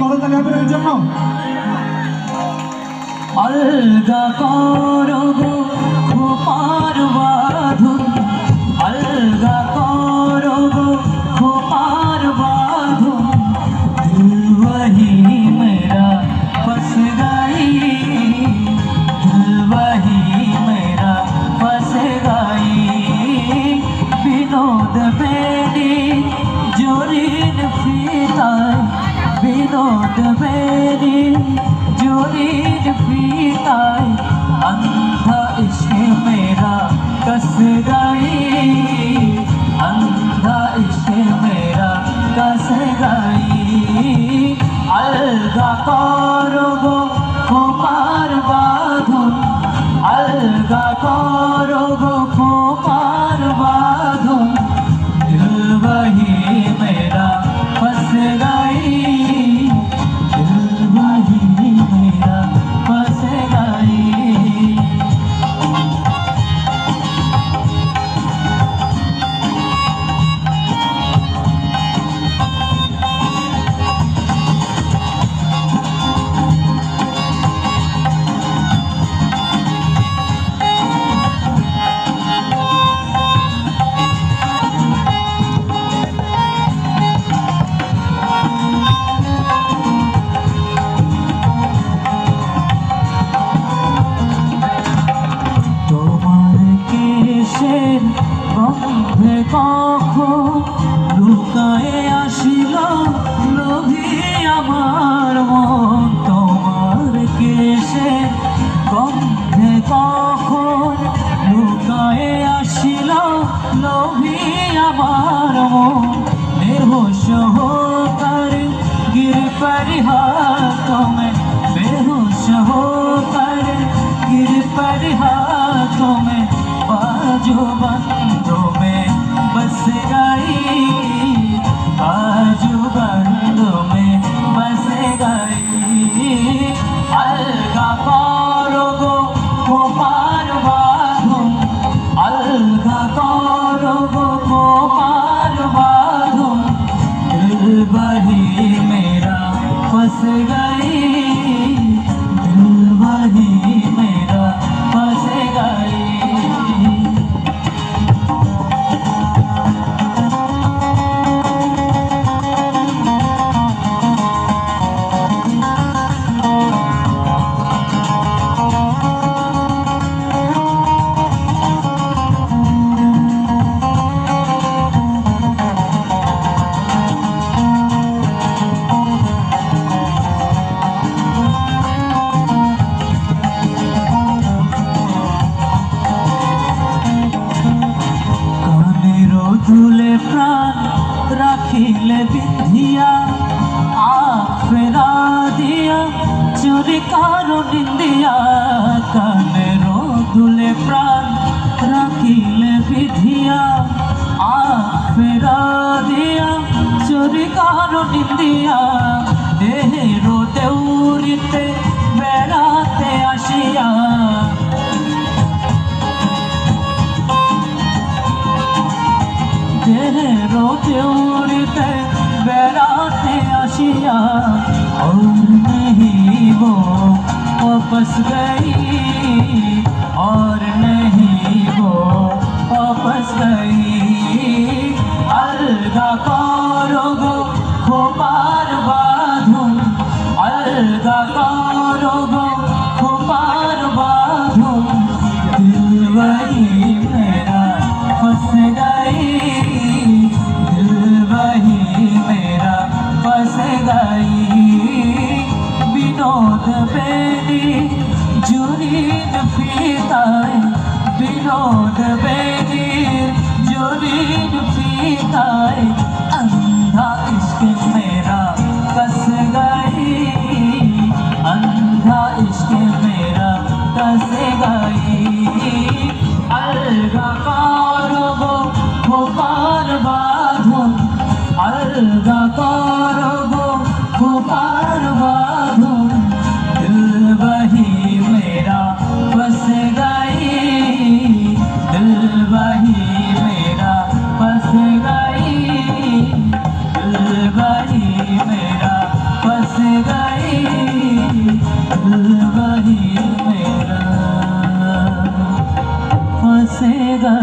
করতালি হবে এর জন্য। আলগা করব খোপার বাঁধন চোদ বেরি জোরির পিতায় অন্ধা ইশে মেরা কসরাই। অন্ধা ইশে মেরা কসরাই। আলগা করব তোমার বাঁধন, আলগা করব তোমার কখন লুকায় প্রাণ রাখিলে বিধিয়া আর ফেরা দিয়া চুরি কার নিন্দিয়া দেহের দেউরিতে বেড়াতে আসিয়া দেহের দেউরিতে বেড়াতে আসিয়া और नहीं वो वापस गई নদবেনীর জরির পিতায় जलवा ही मेरा। फंसेगा